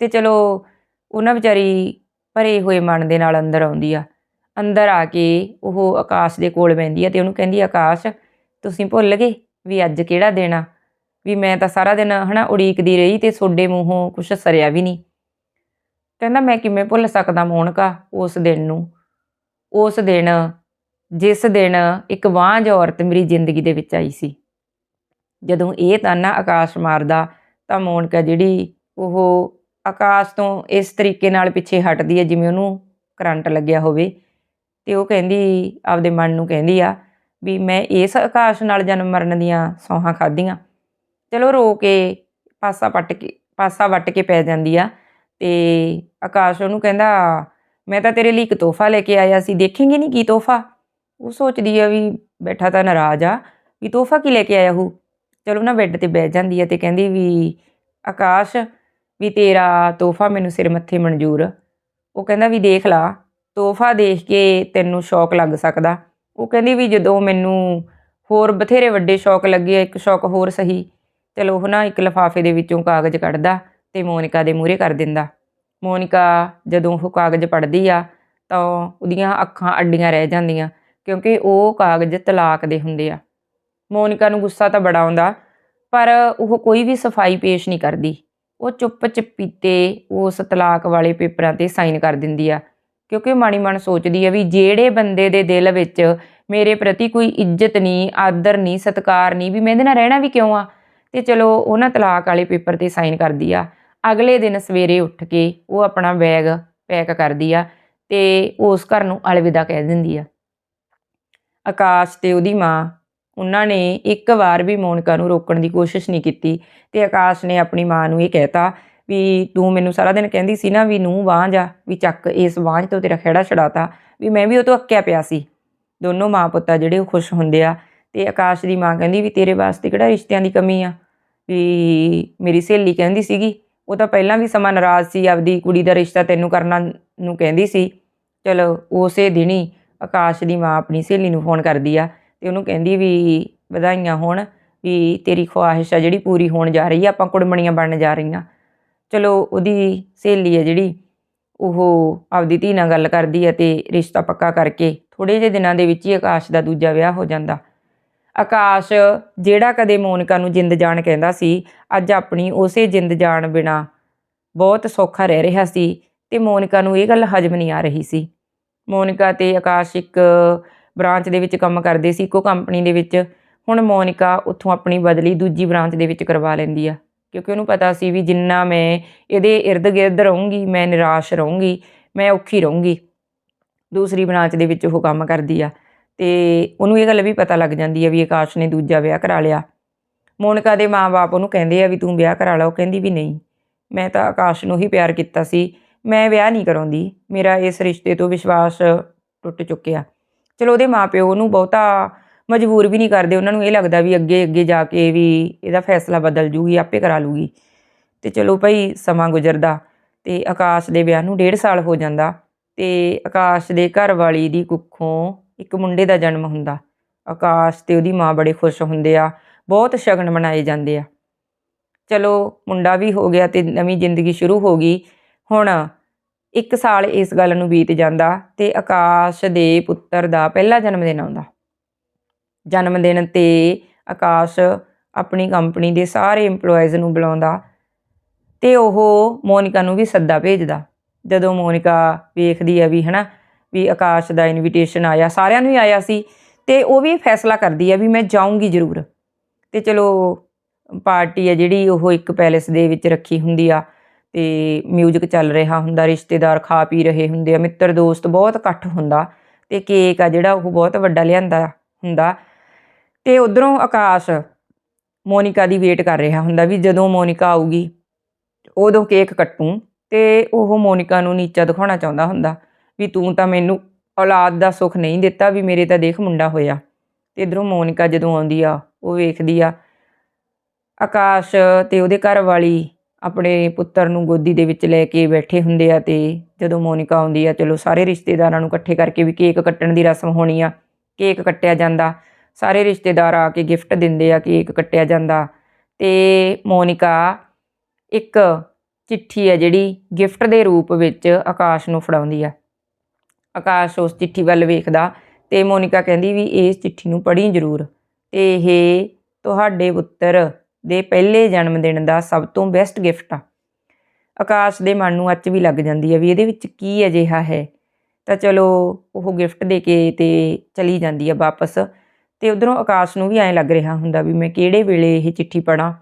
Speaker 1: ਤੇ ਚਲੋ, ਉਹਨਾਂ ਵਿਚਾਰੀ ਭਰੇ ਹੋਏ ਮਨ ਦੇ ਨਾਲ ਅੰਦਰ ਆਉਂਦੀ ਆ। ਅੰਦਰ ਆ ਕੇ ਉਹ ਆਕਾਸ਼ ਦੇ ਕੋਲ ਬੈੰਦੀ ਆ ਤੇ ਉਹਨੂੰ ਕਹਿੰਦੀ, ਆਕਾਸ਼, ਤੁਸੀਂ ਭੁੱਲ ਗਏ ਵੀ ਅੱਜ ਕਿਹੜਾ ਦਿਨ ਆ? ਵੀ ਮੈਂ ਤਾਂ ਸਾਰਾ ਦਿਨ ਹਨਾ ਉਡੀਕਦੀ ਰਹੀ ਤੇ ਤੁਹਾਡੇ ਮੂੰਹੋਂ ਕੁਛ ਸਰਿਆ ਵੀ ਨਹੀਂ। ਕਹਿੰਦਾ ਮੈਂ ਕਿਵੇਂ ਭੁੱਲ ਸਕਦਾ ਮੋਨਕਾ ਉਸ ਦਿਨ ਨੂੰ? ਉਸ ਦਿਨ, ਜਿਸ ਦਿਨ ਇੱਕ ਵਾਂਝ ਔਰਤ ਮੇਰੀ ਜ਼ਿੰਦਗੀ ਦੇ ਵਿੱਚ ਆਈ ਸੀ। ਜਦੋਂ ਇਹ ਤਾਨਾ ਆਕਾਸ਼ ਮਾਰਦਾ ਤਾਂ ਮੋਨਕਾ ਜਿਹੜੀ ਉਹ ਆਕਾਸ਼ ਤੋਂ ਇਸ ਤਰੀਕੇ ਨਾਲ ਪਿੱਛੇ ਹਟਦੀ ਹੈ, ਜਿਵੇਂ ਉਹਨੂੰ ਕਰੰਟ ਲੱਗਿਆ ਹੋਵੇ, ਤੇ ਉਹ ਕਹਿੰਦੀ, ਆਪਦੇ ਮਨ ਨੂੰ ਕਹਿੰਦੀ ਆ ਵੀ ਮੈਂ ਇਸ ਆਕਾਸ਼ ਨਾਲ ਜਨਮ ਮਰਨ ਦੀਆਂ ਸੌਹਾਂ ਖਾਧੀਆਂ। ਚਲੋ ਰੋ ਕੇ ਪਾਸਾ ਪੱਟ ਕੇ, ਪਾਸਾ ਵੱਟ ਕੇ ਪੈ ਜਾਂਦੀ ਆ। ਤੇ ਆਕਾਸ਼ ਉਹਨੂੰ ਕਹਿੰਦਾ, ਮੈਂ ਤਾਂ ਤੇਰੇ ਲਈ ਇੱਕ ਤੋਹਫਾ ਲੈ ਕੇ ਆਇਆ ਸੀ, ਦੇਖੇਂਗੇ ਨਹੀਂ ਕੀ ਤੋਹਫਾ? ਉਹ ਸੋਚਦੀ ਆ ਵੀ ਬੈਠਾ ਤਾਂ ਨਾਰਾਜ਼ ਆ, ਵੀ ਤੋਹਫਾ ਕੀ ਲੈ ਕੇ ਆਇਆ ਹੂ? ਚਲੋ ਨਾ ਬੈੱਡ ਤੇ ਬਹਿ ਜਾਂਦੀ ਆ ਤੇ ਕਹਿੰਦੀ ਵੀ, ਆਕਾਸ਼, ਵੀ ਤੇਰਾ ਤੋਹਫਾ ਮੈਨੂੰ ਸਿਰ ਮੱਥੇ ਮਨਜ਼ੂਰ ਉਹ ਕਹਿੰਦਾ ਵੀ ਦੇਖ ਲਾ, ਤੋਹਫਾ ਦੇਖ ਕੇ ਤੈਨੂੰ ਸ਼ੌਕ ਲੱਗ ਸਕਦਾ। ਉਹ ਕਹਿੰਦੀ ਵੀ ਜਦੋਂ ਮੈਨੂੰ ਹੋਰ ਬਥੇਰੇ ਵੱਡੇ ਸ਼ੌਕ ਲੱਗੇ, ਇੱਕ ਸ਼ੌਕ ਹੋਰ ਸਹੀ, ਚਲੋ ਉਹ ਨਾ ਇੱਕ ਲਿਫਾਫੇ ਦੇ ਵਿੱਚੋਂ ਕਾਗਜ਼ ਕੱਢਦਾ। ਤੇ ਮੋਨਿਕਾ ਦੇ ਮੂਹਰੇ ਕਰ ਦਿੰਦਾ। ਮੋਨਿਕਾ ਜਦੋਂ ਉਹ ਕਾਗਜ਼ ਪੜ੍ਹਦੀ ਆ, ਤਾਂ ਉਹਦੀਆਂ ਅੱਖਾਂ ਅੱਡੀਆਂ ਰਹਿ ਜਾਂਦੀਆਂ, ਕਿਉਂਕਿ ਉਹ ਕਾਗਜ਼ ਤਲਾਕ ਦੇ ਹੁੰਦੇ ਆ। ਮੋਨਿਕਾ ਨੂੰ ਗੁੱਸਾ ਤਾਂ ਬੜਾ ਆਉਂਦਾ, ਪਰ ਉਹ ਕੋਈ ਵੀ ਸਫ਼ਾਈ ਪੇਸ਼ ਨਹੀਂ ਕਰਦੀ। ਉਹ ਚੁੱਪ ਚਪੀਤੇ ਉਸ ਤਲਾਕ ਵਾਲੇ ਪੇਪਰਾਂ ਤੇ ਸਾਈਨ ਕਰ ਦਿੰਦੀ ਆ, ਕਿਉਂਕਿ ਮਾਣੀ ਮਨ ਸੋਚਦੀ ਆ ਵੀ ਜਿਹੜੇ ਬੰਦੇ ਦੇ ਦਿਲ ਵਿੱਚ ਮੇਰੇ ਪ੍ਰਤੀ ਕੋਈ ਇੱਜ਼ਤ ਨਹੀਂ, ਆਦਰ ਨਹੀਂ, ਸਤਿਕਾਰ ਨਹੀਂ, ਵੀ ਮੈਂ ਇਹਦੇ ਨਾਲ ਰਹਿਣਾ ਵੀ ਕਿਉਂ ਆ? ਤੇ ਚਲੋ ਉਹਨਾਂ ਤਲਾਕ ਵਾਲੇ ਪੇਪਰ ਤੇ ਸਾਈਨ ਕਰਦੀ ਆ। ਅਗਲੇ ਦਿਨ ਸਵੇਰੇ ਉੱਠ ਕੇ ਉਹ ਆਪਣਾ ਬੈਗ ਪੈਕ ਕਰਦੀ ਆ ਤੇ ਉਸ ਘਰ ਨੂੰ ਅਲਵਿਦਾ ਕਹਿ ਦਿੰਦੀ ਆ। ਆਕਾਸ਼ ਤੇ ਉਹਦੀ ਮਾਂ, ਉਹਨਾਂ ਨੇ ਇੱਕ ਵਾਰ ਵੀ ਮੋਨਕਾ ਨੂੰ ਰੋਕਣ ਦੀ ਕੋਸ਼ਿਸ਼ ਨਹੀਂ ਕੀਤੀ ਤੇ ਆਕਾਸ਼ ਨੇ ਆਪਣੀ ਮਾਂ ਨੂੰ ਇਹ ਕਹਿਤਾ ਵੀ ਤੂੰ ਮੈਨੂੰ ਸਾਰਾ ਦਿਨ ਕਹਿੰਦੀ ਸੀ ਨਾ ਵੀ ਨੂੰ ਵਾਂਝ ਆ, ਵੀ ਚੱਕ ਇਸ ਵਾਂਝ ਤੋਂ ਤੇਰਾ ਖਹਿੜਾ ਛਡਾਤਾ, ਵੀ ਮੈਂ ਵੀ ਉਹ ਤੋਂ ਅੱਕਿਆ ਪਿਆ ਸੀ। ਦੋਨੋਂ ਮਾਂ ਪੁੱਤਾਂ ਜਿਹੜੇ ਉਹ ਖੁਸ਼ ਹੁੰਦੇ ਆ ਤੇ ਆਕਾਸ਼ ਦੀ ਮਾਂ ਕਹਿੰਦੀ ਵੀ ਤੇਰੇ ਵਾਸਤੇ ਕਿਹੜਾ ਰਿਸ਼ਤਿਆਂ ਦੀ ਕਮੀ ਆ? ਵੀ ਮੇਰੀ ਸਹੇਲੀ ਕਹਿੰਦੀ ਸੀਗੀ ਉਹ ਤਾਂ ਪਹਿਲਾਂ ਵੀ ਸਮਾਂ ਨਾਰਾਜ਼ ਸੀ, ਆਪਦੀ ਕੁੜੀ ਦਾ ਰਿਸ਼ਤਾ ਤੈਨੂੰ ਕਰਨਾ ਨੂੰ ਕਹਿੰਦੀ ਸੀ। ਚਲੋ, ਉਸੇ ਦਿਨ ਹੀ ਆਕਾਸ਼ ਦੀ ਮਾਂ ਆਪਣੀ ਸਹੇਲੀ ਨੂੰ ਫੋਨ ਕਰਦੀ ਆ ਤੇ ਉਹਨੂੰ ਕਹਿੰਦੀ ਵੀ ਵਧਾਈਆਂ ਹੋਣ, ਵੀ ਤੇਰੀ ਖੁਆਇਸ਼ ਆ ਜਿਹੜੀ ਪੂਰੀ ਹੋਣ ਜਾ ਰਹੀ ਆ, ਆਪਾਂ ਕੁੜਮਣੀਆਂ ਬਣਨ ਜਾ ਰਹੀਆਂ। ਚਲੋ, ਉਹਦੀ ਸਹੇਲੀ ਹੈ ਜਿਹੜੀ, ਉਹ ਆਪਦੀ ਧੀ ਨਾਲ ਗੱਲ ਕਰਦੀ ਹੈ ਤੇ ਰਿਸ਼ਤਾ ਪੱਕਾ ਕਰਕੇ ਥੋੜੇ ਜਿਹੇ ਦਿਨਾਂ ਦੇ ਵਿੱਚ ਹੀ ਆਕਾਸ਼ ਦਾ ਦੂਜਾ ਵਿਆਹ ਹੋ ਜਾਂਦਾ। ਆਕਾਸ਼, ਜਿਹੜਾ ਕਦੇ ਮੋਨਿਕਾ ਨੂੰ ਜਿੰਦ ਜਾਨ ਕਹਿੰਦਾ ਸੀ, ਅੱਜ ਆਪਣੀ ਉਸੇ ਜਿੰਦ ਜਾਨ ਬਿਨਾ ਬਹੁਤ ਸੌਖਾ ਰਹਿ ਰਿਹਾ ਸੀ ਤੇ ਮੋਨਿਕਾ ਨੂੰ ਇਹ ਗੱਲ ਹਜਮ ਨਹੀਂ ਆ ਰਹੀ ਸੀ। ਮੋਨਿਕਾ ਤੇ ਆਕਾਸ਼ ਇੱਕ ਬ੍ਰਾਂਚ ਦੇ ਵਿੱਚ ਕੰਮ ਕਰਦੇ ਸੀ, ਇੱਕੋ ਕੰਪਨੀ ਦੇ ਵਿੱਚ। ਹੁਣ ਮੋਨਿਕਾ ਉੱਥੋਂ ਆਪਣੀ ਬਦਲੀ ਦੂਜੀ ਬ੍ਰਾਂਚ ਦੇ ਵਿੱਚ ਕਰਵਾ ਲੈਂਦੀ ਆ, ਕਿਉਂਕਿ ਉਹਨੂੰ ਪਤਾ ਸੀ ਵੀ ਜਿੰਨਾ ਮੈਂ ਇਹਦੇ ਇਰਦ ਗਿਰਦ ਰਹੂੰਗੀ, ਮੈਂ ਨਿਰਾਸ਼ ਰਹੂੰਗੀ, ਮੈਂ ਔਖੀ ਰਹੂੰਗੀ। ਦੂਸਰੀ ਬ੍ਰਾਂਚ ਦੇ ਵਿੱਚ ਉਹ ਕੰਮ ਕਰਦੀ ਆ। ਤੇ ਉਹਨੂੰ ਇਹ ਗੱਲ ਵੀ ਪਤਾ ਲੱਗ ਜਾਂਦੀ ਹੈ ਵੀ ਆਕਾਸ਼ ਨੇ ਦੂਜਾ ਵਿਆਹ ਕਰਾ ਲਿਆ। ਮੋਨਿਕਾ ਦੇ ਮਾਪੇ ਉਹਨੂੰ ਕਹਿੰਦੇ ਆ ਵੀ ਤੂੰ ਵਿਆਹ ਕਰਾ ਲਾ, ਉਹ ਕਹਿੰਦੀ ਵੀ ਨਹੀਂ। ਮੈਂ ਤਾਂ ਆਕਾਸ਼ ਨੂੰ ਹੀ ਪਿਆਰ ਕੀਤਾ ਸੀ। ਮੈਂ ਵਿਆਹ ਨਹੀਂ ਕਰਾਉਂਦੀ। ਮੇਰਾ ਇਸ ਰਿਸ਼ਤੇ ਤੋਂ ਵਿਸ਼ਵਾਸ ਟੁੱਟ ਚੁੱਕਿਆ। ਚਲੋ ਉਹਦੇ ਮਾਪਿਓ ਉਹਨੂੰ ਬਹੁਤਾ ਮਜਬੂਰ ਵੀ ਨਹੀਂ ਕਰਦੇ। ਉਹਨਾਂ ਨੂੰ ਇਹ ਲੱਗਦਾ ਵੀ ਅੱਗੇ ਅੱਗੇ ਜਾ ਕੇ ਵੀ ਇਹਦਾ ਫੈਸਲਾ ਬਦਲ ਜੂਗੀ, ਆਪੇ ਕਰਾ ਲੂਗੀ। ਤੇ ਚਲੋ ਭਾਈ ਸਮਾਂ ਗੁਜ਼ਰਦਾ ਤੇ ਆਕਾਸ਼ ਦੇ ਵਿਆਹ ਨੂੰ ਡੇਢ ਸਾਲ ਹੋ ਜਾਂਦਾ ਤੇ ਆਕਾਸ਼ ਦੇ ਘਰ ਵਾਲੀ ਦੀ ਕੁੱਖੋਂ ਇੱਕ ਮੁੰਡੇ ਦਾ ਜਨਮ ਹੁੰਦਾ। ਆਕਾਸ਼ ਤੇ ਉਹਦੀ ਮਾਂ ਬੜੇ ਖੁਸ਼ ਹੁੰਦੇ ਆ, ਬਹੁਤ ਸ਼ਗਨ ਮਨਾਏ ਜਾਂਦੇ ਆ। ਚਲੋ, ਮੁੰਡਾ ਵੀ ਹੋ ਗਿਆ ਤੇ ਨਵੀਂ ਜ਼ਿੰਦਗੀ ਸ਼ੁਰੂ ਹੋ ਗਈ। ਹੁਣ ਇੱਕ ਸਾਲ ਇਸ ਗੱਲ ਨੂੰ ਬੀਤ ਜਾਂਦਾ ਤੇ ਆਕਾਸ਼ ਦੇ ਪੁੱਤਰ ਦਾ ਪਹਿਲਾ ਜਨਮ ਦਿਨ ਆਉਂਦਾ। ਜਨਮ ਦਿਨ ਤੇ ਆਕਾਸ਼ ਆਪਣੀ ਕੰਪਨੀ ਦੇ ਸਾਰੇ EMPLOYEES ਨੂੰ ਬੁਲਾਉਂਦਾ ਤੇ ਉਹ ਮੋਨਿਕਾ ਨੂੰ ਵੀ ਸੱਦਾ ਭੇਜਦਾ। ਜਦੋਂ ਮੋਨਿਕਾ ਵੇਖਦੀ ਆ ਵੀ ਹਨਾ ਵੀ ਆਕਾਸ਼ ਦਾ ਇਨਵੀਟੇਸ਼ਨ ਆਇਆ, ਸਾਰਿਆਂ ਨੂੰ ਹੀ ਆਇਆ ਸੀ ਤੇ ਉਹ ਵੀ ਫੈਸਲਾ ਕਰਦੀ ਆ ਵੀ ਮੈਂ ਜਾਊਂਗੀ ਜ਼ਰੂਰ। ਤੇ ਚਲੋ, ਪਾਰਟੀ ਆ ਜਿਹੜੀ ਉਹ ਇੱਕ ਪੈਲੇਸ ਦੇ ਵਿੱਚ ਰੱਖੀ ਹੁੰਦੀ ਆ ਤੇ 뮤직 ਚੱਲ ਰਿਹਾ ਹੁੰਦਾ, ਰਿਸ਼ਤੇਦਾਰ ਖਾ ਪੀ ਰਹੇ ਹੁੰਦੇ ਆ, ਮਿੱਤਰ ਦੋਸਤ ਬਹੁਤ ਇਕੱਠ ਹੁੰਦਾ ਤੇ ਕੇਕ ਆ ਜਿਹੜਾ ਉਹ ਬਹੁਤ ਵੱਡਾ ਲਿਆਂਦਾ ਹੁੰਦਾ। ਤੇ ਉਧਰੋਂ ਆਕਾਸ਼ ਮੋਨਿਕਾ ਦੀ ਵੇਟ ਕਰ ਰਿਹਾ ਹੁੰਦਾ ਵੀ ਜਦੋਂ ਮੋਨਿਕਾ ਆਊਗੀ, ਉਦੋਂ ਕੇਕ ਕੱਟੂ ਤੇ ਉਹ ਮੋਨਿਕਾ ਨੂੰ ਨੀਚਾ ਦਿਖਾਉਣਾ ਚਾਹੁੰਦਾ ਹੁੰਦਾ। ਵੀ ਤੂੰ ਤਾਂ ਮੈਨੂੰ ਔਲਾਦ ਦਾ ਸੁੱਖ ਨਹੀਂ ਦਿੱਤਾ ਵੀ ਮੇਰੇ ਤਾਂ ਦੇਖ ਮੁੰਡਾ ਹੋਇਆ। ਤੇ ਇਧਰੋਂ ਮੋਨਿਕਾ ਜਦੋਂ ਆਉਂਦੀ ਆ, ਉਹ ਵੇਖਦੀ ਆ, ਆਕਾਸ਼ ਤੇ ਉਹਦੇ ਘਰ ਵਾਲੀ ਆਪਣੇ ਪੁੱਤਰ ਨੂੰ ਗੋਦੀ ਦੇ ਵਿੱਚ ਲੈ ਕੇ ਬੈਠੇ ਹੁੰਦੇ ਆ ਤੇ ਜਦੋਂ ਮੋਨਿਕਾ ਆਉਂਦੀ ਆ, ਚਲੋ ਸਾਰੇ ਰਿਸ਼ਤੇਦਾਰਾਂ ਨੂੰ ਇਕੱਠੇ ਕਰਕੇ ਵੀ ਕੇਕ ਕੱਟਣ ਦੀ ਰਸਮ ਹੋਣੀ ਆ, ਕੇਕ ਕੱਟਿਆ ਜਾਂਦਾ, ਸਾਰੇ ਰਿਸ਼ਤੇਦਾਰ ਆ ਕੇ ਗਿਫਟ ਦਿੰਦੇ ਆ ਕੇਕ ਕੱਟਿਆ ਜਾਂਦਾ ਤੇ ਮੋਨਿਕਾ ਇੱਕ ਚਿੱਠੀ ਆ ਜਿਹੜੀ ਗਿਫਟ ਦੇ ਰੂਪ ਵਿੱਚ ਆਕਾਸ਼ ਨੂੰ ਫੜਾਉਂਦੀ ਆ। ਆਕਾਸ਼ ਉਸ ਚਿੱਠੀ ਵੱਲ ਵੇਖਦਾ ਤੇ ਮੋਨਿਕਾ ਕਹਿੰਦੀ ਵੀ ਇਸ ਚਿੱਠੀ ਨੂੰ ਪੜ੍ਹੀ ਜ਼ਰੂਰ। ਤੇ ਇਹ ਤੁਹਾਡੇ ਪੁੱਤਰ ਦੇ ਪਹਿਲੇ ਜਨਮ ਦਿਨ ਦਾ ਸਭ ਤੋਂ ਬੈਸਟ ਗਿਫਟ ਆ। ਆਕਾਸ਼ ਦੇ ਮਨ ਨੂੰ ਅੱਚ ਵੀ ਲੱਗ ਜਾਂਦੀ ਹੈ ਵੀ ਇਹਦੇ ਵਿੱਚ ਕੀ ਅਜਿਹਾ ਹੈ। ਤਾਂ ਚਲੋ, ਉਹ ਗਿਫਟ ਦੇ ਕੇ ਤੇ ਚਲੀ ਜਾਂਦੀ ਆ ਵਾਪਸ। ਤੇ ਉਧਰੋਂ ਆਕਾਸ਼ ਨੂੰ ਵੀ ਐਂ ਲੱਗ ਰਿਹਾ ਹੁੰਦਾ ਵੀ ਮੈਂ ਕਿਹੜੇ ਵੇਲੇ ਇਹ ਚਿੱਠੀ ਪੜਾਂ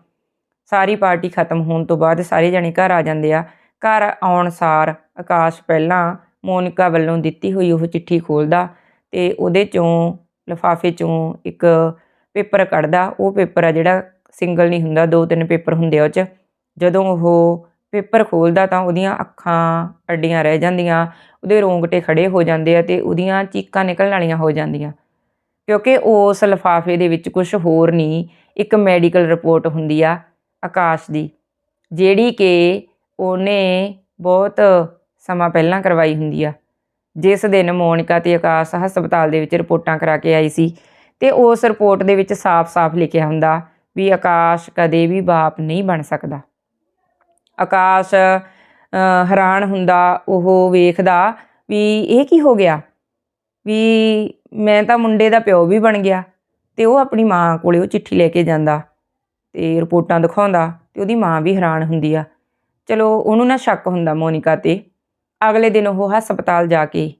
Speaker 1: ਸਾਰੀ ਪਾਰਟੀ ਖਤਮ ਹੋਣ ਤੋਂ ਬਾਅਦ ਸਾਰੇ ਜਣੇ ਘਰ ਆ ਜਾਂਦੇ ਆ। ਘਰ ਆਉਣ ਸਾਰ ਆਕਾਸ਼ ਪਹਿਲਾਂ ਮੋਨਿਕਾ ਵੱਲੋਂ ਦਿੱਤੀ ਹੋਈ ਉਹ ਚਿੱਠੀ ਖੋਲਦਾ ਤੇ ਉਹਦੇ ਚੋਂ, ਲਿਫਾਫੇ ਚੋਂ ਇੱਕ ਪੇਪਰ ਕੱਢਦਾ। ਉਹ ਪੇਪਰ ਆ ਜਿਹੜਾ ਸਿੰਗਲ ਨਹੀਂ ਹੁੰਦਾ, ਦੋ ਤਿੰਨ ਪੇਪਰ ਹੁੰਦੇ ਆ ਉਹ 'ਚ। ਜਦੋਂ ਉਹ ਪੇਪਰ ਖੋਲਦਾ ਤਾਂ ਉਹਦੀਆਂ ਅੱਖਾਂ ਅੱਡੀਆਂ ਰਹਿ ਜਾਂਦੀਆਂ, ਉਹਦੇ ਰੋਂਗਟੇ ਖੜੇ ਹੋ ਜਾਂਦੇ ਆ ਤੇ ਉਹਦੀਆਂ ਚੀਕਾਂ ਨਿਕਲਣ ਵਾਲੀਆਂ ਹੋ ਜਾਂਦੀਆਂ। ਕਿਉਂਕਿ ਉਸ ਲਿਫਾਫੇ ਦੇ ਵਿੱਚ ਕੁਝ ਹੋਰ ਨਹੀਂ, ਇੱਕ ਮੈਡੀਕਲ ਰਿਪੋਰਟ ਹੁੰਦੀ ਆ ਆਕਾਸ਼ ਦੀ, ਜਿਹੜੀ ਕਿ ਉਹਨੇ ਬਹੁਤ ਸਮਾਂ ਪਹਿਲਾਂ ਕਰਵਾਈ ਹੁੰਦੀ ਆ। ਜਿਸ ਦਿਨ ਮੋਨਿਕਾ ਤੇ ਆਕਾਸ਼ ਹਸਪਤਾਲ ਦੇ ਵਿੱਚ ਰਿਪੋਰਟਾਂ ਕਰਾ ਕੇ ਆਈ ਸੀ ਤੇ ਉਸ ਰਿਪੋਰਟ ਦੇ ਵਿੱਚ ਸਾਫ਼-ਸਾਫ਼ ਲਿਖਿਆ ਹੁੰਦਾ ਵੀ ਆਕਾਸ਼ ਕਦੇ ਵੀ ਬਾਪ ਨਹੀਂ ਬਣ ਸਕਦਾ। ਆਕਾਸ਼ ਹੈਰਾਨ ਹੁੰਦਾ, ਉਹ ਵੇਖਦਾ ਵੀ ਇਹ ਕੀ ਹੋ ਗਿਆ? ਵੀ ਮੈਂ ਤਾਂ ਮੁੰਡੇ ਦਾ ਪਿਓ ਵੀ ਬਣ ਗਿਆ ਤੇ ਉਹ ਆਪਣੀ ਮਾਂ ਕੋਲੇ ਉਹ ਚਿੱਠੀ ਲੈ ਕੇ ਜਾਂਦਾ ਤੇ ਰਿਪੋਰਟਾਂ ਦਿਖਾਉਂਦਾ ਤੇ ਉਹਦੀ ਮਾਂ ਵੀ ਹੈਰਾਨ ਹੁੰਦੀ ਆ। ਚਲੋ ਉਹਨੂੰ ਨਾ ਸ਼ੱਕ ਹੁੰਦਾ ਮੋਨਿਕਾ ਤੇ ਅਗਲੇ ਦਿਨ ਉਹ ਹਸਪਤਾਲ ਜਾ ਕੇ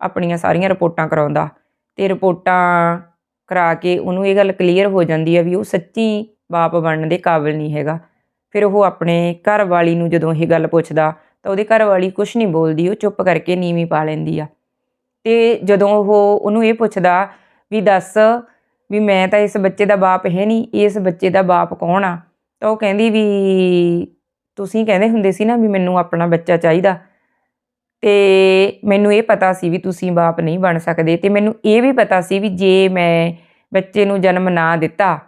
Speaker 1: ਆਪਣੀਆਂ ਸਾਰੀਆਂ ਰਿਪੋਰਟਾਂ ਕਰਾਉਂਦਾ ਤੇ ਰਿਪੋਰਟਾਂ ਕਰਾ ਕੇ ਉਹਨੂੰ ਇਹ ਗੱਲ ਕਲੀਅਰ ਹੋ ਜਾਂਦੀ ਹੈ ਵੀ ਉਹ ਸੱਚੀ ਬਾਪ ਬਣਨ ਦੇ ਕਾਬਿਲ ਨਹੀਂ ਹੈਗਾ। ਫਿਰ ਉਹ ਆਪਣੇ ਘਰ ਵਾਲੀ ਨੂੰ ਜਦੋਂ ਇਹ ਗੱਲ ਪੁੱਛਦਾ ਤਾਂ ਉਹਦੇ ਘਰ ਵਾਲੀ ਕੁਝ ਨਹੀਂ ਬੋਲਦੀ, ਉਹ ਚੁੱਪ ਕਰਕੇ ਨੀਵੀਂ ਪਾ ਲੈਂਦੀ ਆ। ਤੇ ਜਦੋਂ ਉਹ ਉਹਨੂੰ ਇਹ ਪੁੱਛਦਾ ਵੀ ਦੱਸ ਵੀ ਮੈਂ ਤਾਂ ਇਸ ਬੱਚੇ ਦਾ ਬਾਪ ਹੈ ਨਹੀਂ, ਇਸ ਬੱਚੇ ਦਾ ਬਾਪ ਕੌਣ ਆ? ਤਾਂ ਉਹ ਕਹਿੰਦੀ ਵੀ ਤੁਸੀਂ ਕਹਿੰਦੇ ਹੁੰਦੇ ਸੀ ਨਾ ਵੀ ਮੈਨੂੰ ਆਪਣਾ ਬੱਚਾ ਚਾਹੀਦਾ। ਤੇ ਮੈਨੂੰ ਇਹ ਪਤਾ ਸੀ ਵੀ ਤੁਸੀਂ ਬਾਪ ਨਹੀਂ ਬਣ ਸਕਦੇ ਤੇ ਮੈਨੂੰ ਇਹ ਵੀ ਪਤਾ ਸੀ ਵੀ ਜੇ ਮੈਂ ਬੱਚੇ ਨੂੰ ਜਨਮ ਨਾ ਦਿੱਤਾ,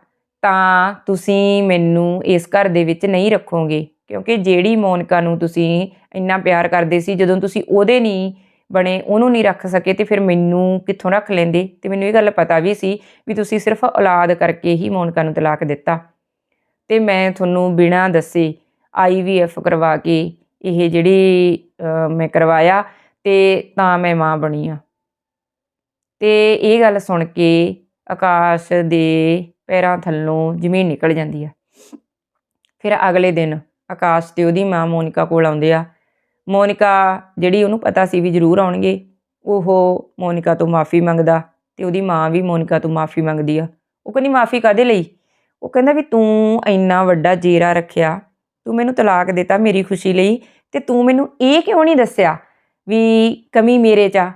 Speaker 1: ਤਾਂ ਤੁਸੀਂ ਮੈਨੂੰ ਇਸ ਘਰ ਦੇ ਵਿੱਚ ਨਹੀਂ ਰੱਖੋਗੇ। ਕਿਉਂਕਿ ਜਿਹੜੀ ਮੋਨਕਾ ਨੂੰ ਤੁਸੀਂ ਇੰਨਾ ਪਿਆਰ ਕਰਦੇ ਸੀ, ਜਦੋਂ ਤੁਸੀਂ ਉਹਦੇ ਨਹੀਂ ਬਣੇ, ਉਹਨੂੰ ਨਹੀਂ ਰੱਖ ਸਕੇ ਤੇ ਫਿਰ ਮੈਨੂੰ ਕਿੱਥੋਂ ਰੱਖ ਲੈਂਦੇ? ਤੇ ਮੈਨੂੰ ਇਹ ਗੱਲ ਪਤਾ ਵੀ ਸੀ ਵੀ ਤੁਸੀਂ ਸਿਰਫ ਔਲਾਦ ਕਰਕੇ ਹੀ ਮੋਨਕਾ ਨੂੰ ਤਲਾਕ ਦਿੱਤਾ। ਤੇ ਮੈਂ ਤੁਹਾਨੂੰ ਬਿਨਾਂ ਦੱਸੇ ਆਈਵੀਐਫ ਕਰਵਾ ਕੇ ਇਹ ਜਿਹੜੀ ਮੈਂ ਕਰਵਾਇਆ ਤੇ ਤਾਂ ਮੈਂ ਮਾਂ ਬਣੀ ਆ ਤੇ ਇਹ ਗੱਲ ਸੁਣ ਕੇ ਆਕਾਸ਼ ਦੇ ਪੈਰਾਂ ਥੱਲੋਂ ਜ਼ਮੀਨ ਨਿਕਲ ਜਾਂਦੀ ਆ। ਫਿਰ ਅਗਲੇ ਦਿਨ ਆਕਾਸ਼ ਤੇ ਉਹਦੀ ਮਾਂ ਮੋਨਿਕਾ ਕੋਲ ਆਉਂਦੇ ਆ। ਮੋਨਿਕਾ, ਜਿਹੜੀ ਉਹਨੂੰ ਪਤਾ ਸੀ ਵੀ ਜ਼ਰੂਰ ਆਉਣਗੇ, ਉਹ ਮੋਨਿਕਾ ਤੋਂ ਮਾਫੀ ਮੰਗਦਾ ਤੇ ਉਹਦੀ ਮਾਂ ਵੀ ਮੋਨਿਕਾ ਤੋਂ ਮਾਫੀ ਮੰਗਦੀ ਆ। ਉਹ ਕਹਿੰਦੀ, ਮਾਫੀ ਕਾਦੇ ਲਈ? ਉਹ ਕਹਿੰਦਾ ਵੀ, ਤੂੰ ਇੰਨਾ ਵੱਡਾ ਜੇਰਾ ਰੱਖਿਆ ਤੂੰ ਮੈਨੂੰ ਤਲਾਕ ਦਿੱਤਾ ਮੇਰੀ ਖੁਸ਼ੀ ਲਈ ਤੇ ਤੂੰ ਮੈਨੂੰ ਇਹ ਕਿਉਂ ਨਹੀਂ ਦੱਸਿਆ ਵੀ ਕਮੀ ਮੇਰੇ 'ਚ ਆ?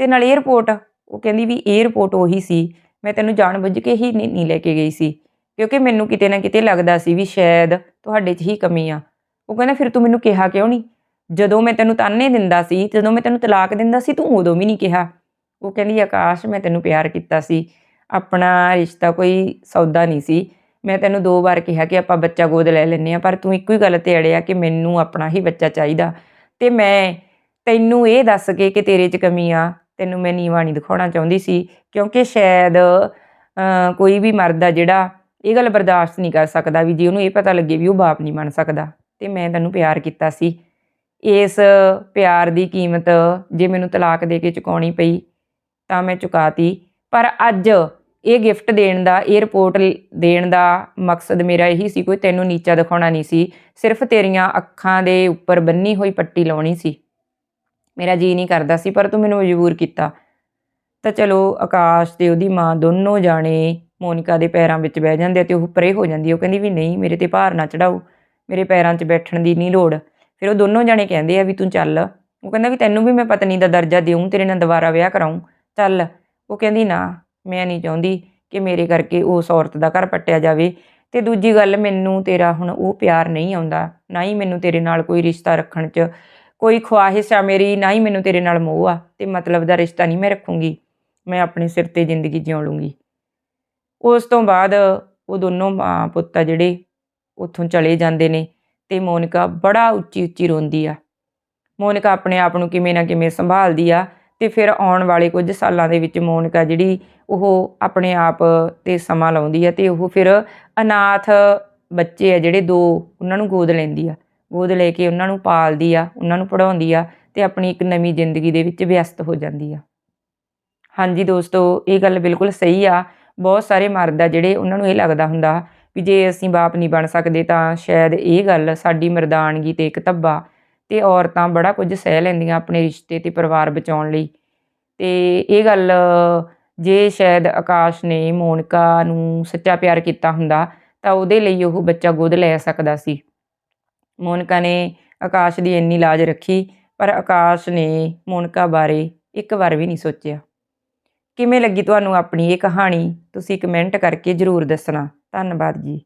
Speaker 1: ਤੇ ਨਾਲ 에ਅਰਪੋਰਟ ਉਹ ਕਹਿੰਦੀ ਵੀ 에ਅਰਪੋਰਟ ਉਹੀ ਸੀ, ਮੈਂ ਤੈਨੂੰ ਜਾਣਬੁੱਝ ਕੇ ਹੀ ਨਹੀਂ ਨਹੀਂ ਲੈ ਕੇ ਗਈ ਸੀ, ਕਿਉਂਕਿ ਮੈਨੂੰ ਕਿਤੇ ਨਾ ਕਿਤੇ ਲੱਗਦਾ ਸੀ ਵੀ ਸ਼ਾਇਦ ਤੁਹਾਡੇ 'ਚ ਹੀ ਕਮੀ ਆ। ਉਹ ਕਹਿੰਦਾ, ਫਿਰ ਤੂੰ ਮੈਨੂੰ ਕਿਹਾ ਕਿਉਂ ਨਹੀਂ? ਜਦੋਂ ਮੈਂ ਤੈਨੂੰ ਤਾਨੇ ਦਿੰਦਾ ਸੀ, ਜਦੋਂ ਮੈਂ ਤੈਨੂੰ ਤਲਾਕ ਦਿੰਦਾ ਸੀ, ਤੂੰ ਉਦੋਂ ਵੀ ਨਹੀਂ ਕਿਹਾ। ਉਹ ਕਹਿੰਦੀ, ਆਕਾਸ਼, ਮੈਂ ਤੈਨੂੰ ਪਿਆਰ ਕੀਤਾ ਸੀ, ਆਪਣਾ ਰਿਸ਼ਤਾ ਕੋਈ ਸੌਦਾ ਨਹੀਂ ਸੀ ਮੈਂ ਤੈਨੂੰ ਦੋ ਵਾਰ ਕਿਹਾ ਕਿ ਆਪਾਂ ਬੱਚਾ ਗੋਦ ਲੈ ਲੈਂਦੇ ਆ ਪਰ ਤੂੰ ਇੱਕੋ ਹੀ ਗੱਲ ਤੇ ਅੜਿਆ ਕਿ ਮੈਨੂੰ ਆਪਣਾ ਹੀ ਬੱਚਾ ਚਾਹੀਦਾ। ਤੇ ਮੈਂ ਤੈਨੂੰ ਇਹ ਦੱਸ ਕੇ ਕਿ ਤੇਰੇ 'ਚ ਕਮੀ ਆ, ਤੈਨੂੰ ਮੈਂ ਨੀਵਾਂ ਨਹੀਂ ਦਿਖਾਉਣਾ ਚਾਹੁੰਦੀ ਸੀ, ਕਿਉਂਕਿ ਸ਼ਾਇਦ ਕੋਈ ਵੀ ਮਰਦ ਆ ਜਿਹੜਾ ਇਹ ਗੱਲ ਬਰਦਾਸ਼ਤ ਨਹੀਂ ਕਰ ਸਕਦਾ ਵੀ ਜੇ ਉਹਨੂੰ ਇਹ ਪਤਾ ਲੱਗੇ ਵੀ ਉਹ ਬਾਪ ਨਹੀਂ ਬਣ ਸਕਦਾ। ਤੇ ਮੈਂ ਤੈਨੂੰ ਪਿਆਰ ਕੀਤਾ ਸੀ। ਇਸ ਪਿਆਰ ਦੀ ਕੀਮਤ ਜੇ ਮੈਨੂੰ ਤਲਾਕ ਦੇ ਕੇ ਚੁਕਾਉਣੀ ਪਈ ਤਾਂ ਮੈਂ ਚੁਕਾਤੀ, ਪਰ ਅੱਜ ਇਹ ਗਿਫਟ ਦੇਣ ਦਾ 에ਅਰਪੋਰਟ ਦੇਣ ਦਾ ਮਕਸਦ ਮੇਰਾ ਇਹੀ ਸੀ ਕੋਈ ਤੈਨੂੰ ਨੀਚਾ ਦਿਖਾਉਣਾ ਨਹੀਂ ਸੀ। ਸਿਰਫ ਤੇਰੀਆਂ ਅੱਖਾਂ ਦੇ ਉੱਪਰ ਬੰਨੀ ਹੋਈ ਪੱਟੀ ਲਾਉਣੀ ਸੀ। ਮੇਰਾ ਜੀ ਨਹੀਂ ਕਰਦਾ ਸੀ, ਪਰ ਤੂੰ ਮੈਨੂੰ ਮਜਬੂਰ ਕੀਤਾ। ਤਾਂ ਚਲੋ, ਆਕਾਸ਼ ਤੇ ਉਹਦੀ ਮਾਂ ਦੋਨੋਂ ਜਾਣੇ ਮੋਨਿਕਾ ਦੇ ਪੈਰਾਂ ਵਿੱਚ ਬਹਿ ਜਾਂਦੇ ਆ ਤੇ ਉਹ ਪਰੇ ਹੋ ਜਾਂਦੀ ਉਹ ਕਹਿੰਦੀ ਵੀ ਨਹੀਂ, ਮੇਰੇ ਤੇ ਭਾਰ ਨਾ ਚੜਾਓ, ਮੇਰੇ ਪੈਰਾਂ 'ਚ ਬੈਠਣ ਦੀ ਨਹੀਂ ਲੋੜ। ਫਿਰ ਉਹ ਦੋਨੋਂ ਜਾਣੇ ਕਹਿੰਦੇ ਆ ਵੀ ਤੂੰ ਚੱਲ। ਉਹ ਕਹਿੰਦਾ ਵੀ ਤੈਨੂੰ ਵੀ ਮੈਂ ਪਤਨੀ ਦਾ ਦਰਜਾ ਦੇਉਂ ਤੇਰੇ ਨਾਲ ਦੁਬਾਰਾ ਵਿਆਹ ਕਰਾਉਂ ਚੱਲ। ਉਹ ਕਹਿੰਦੀ ਨਾ ਮੈਂ ਨਹੀਂ ਚਾਹੁੰਦੀ ਕਿ ਮੇਰੇ ਕਰਕੇ ਉਸ ਔਰਤ ਦਾ ਘਰ ਪੱਟਿਆ ਜਾਵੇ। ਤੇ ਦੂਜੀ ਗੱਲ, ਮੈਨੂੰ ਤੇਰਾ ਹੁਣ ਉਹ ਪਿਆਰ ਨਹੀਂ ਆਉਂਦਾ, ਨਾ ਹੀ ਮੈਨੂੰ ਤੇਰੇ ਨਾਲ ਕੋਈ ਰਿਸ਼ਤਾ ਰੱਖਣ 'ਚ ਕੋਈ ਖੁਆਹਿਸ਼ ਆ ਮੇਰੀ, ਨਾ ਹੀ ਮੈਨੂੰ ਤੇਰੇ ਨਾਲ ਮੋਹ ਆ। ਤੇ ਮਤਲਬ ਦਾ ਰਿਸ਼ਤਾ ਨਹੀਂ ਮੈਂ ਰੱਖੂੰਗੀ, ਮੈਂ ਆਪਣੇ ਸਿਰ ਤੇ ਜ਼ਿੰਦਗੀ ਜਿਉਂ ਲੂੰਗੀ ਉਸ ਤੋਂ ਬਾਅਦ ਉਹ ਦੋਨੋਂ ਮਾਂ ਪੁੱਤ ਆ ਜਿਹੜੇ ਉੱਥੋਂ ਚਲੇ ਜਾਂਦੇ ਨੇ ਤੇ ਮੋਨਿਕਾ ਬੜਾ ਉੱਚੀ ਉੱਚੀ ਰੋਂਦੀ ਆ। ਮੋਨਿਕਾ ਆਪਣੇ ਆਪ ਨੂੰ ਕਿਵੇਂ ਨਾ ਕਿਵੇਂ ਸੰਭਾਲਦੀ ਆ ਤੇ ਫਿਰ ਆਉਣ ਵਾਲੇ ਕੁਝ ਸਾਲਾਂ ਦੇ ਵਿੱਚ ਮੋਨਿਕਾ ਜਿਹੜੀ ਉਹ ਆਪਣੇ ਆਪ ਤੇ ਸਮਾਂ ਲਾਉਂਦੀ ਆ ਤੇ ਉਹ ਫਿਰ ਅਨਾਥ ਬੱਚੇ ਆ ਜਿਹੜੇ ਦੋ, ਉਹਨਾਂ ਨੂੰ ਗੋਦ ਲੈਂਦੀ ਆ। ਗੋਦ ਲੈ ਕੇ ਉਹਨਾਂ ਨੂੰ ਪਾਲਦੀ ਆ, ਉਹਨਾਂ ਨੂੰ ਪੜਾਉਂਦੀ ਆ ਤੇ ਆਪਣੀ ਇੱਕ ਨਵੀਂ ਜ਼ਿੰਦਗੀ ਦੇ ਵਿੱਚ ਵਿਅਸਤ ਹੋ ਜਾਂਦੀ ਆ। ਹਾਂਜੀ ਦੋਸਤੋ, ਇਹ ਗੱਲ ਬਿਲਕੁਲ ਸਹੀ ਆ। ਬਹੁਤ ਸਾਰੇ ਮਰਦ ਆ ਜਿਹੜੇ ਉਹਨਾਂ ਨੂੰ ਇਹ ਲੱਗਦਾ ਹੁੰਦਾ ਵੀ ਜੇ ਅਸੀਂ ਬਾਪ ਨਹੀਂ ਬਣ ਸਕਦੇ ਤਾਂ ਸ਼ਾਇਦ ਇਹ ਗੱਲ ਸਾਡੀ ਮਰਦਾਨਗੀ ਤੇ ਇੱਕ ਧੱਬਾ ਤੇ ਔਰਤਾਂ ਬੜਾ ਕੁਝ ਸਹਿ ਲੈਂਦੀਆਂ ਆਪਣੇ ਰਿਸ਼ਤੇ ਤੇ ਪਰਿਵਾਰ ਬਚਾਉਣ ਲਈ। ਤੇ ਇਹ ਗੱਲ, ਜੇ ਸ਼ਾਇਦ ਆਕਾਸ਼ ਨੇ ਮੋਨਿਕਾ ਨੂੰ ਸੱਚਾ ਪਿਆਰ ਕੀਤਾ ਹੁੰਦਾ, ਤਾਂ ਉਹਦੇ ਲਈ ਉਹ ਬੱਚਾ ਗੋਦ ਲੈ ਸਕਦਾ ਸੀ। ਮੋਨਿਕਾ ਨੇ ਆਕਾਸ਼ ਦੀ ਇੰਨੀ ਲਾਜ ਰੱਖੀ, ਪਰ ਆਕਾਸ਼ ਨੇ ਮੋਨਿਕਾ ਬਾਰੇ ਇੱਕ ਵਾਰ ਵੀ ਨਹੀਂ ਸੋਚਿਆ। ਕਿਵੇਂ ਲੱਗੀ ਤੁਹਾਨੂੰ ਆਪਣੀ ਇਹ ਕਹਾਣੀ? ਤੁਸੀਂ ਕਮੈਂਟ ਕਰਕੇ ਜ਼ਰੂਰ ਦੱਸਣਾ। ਧੰਨਵਾਦ ਜੀ।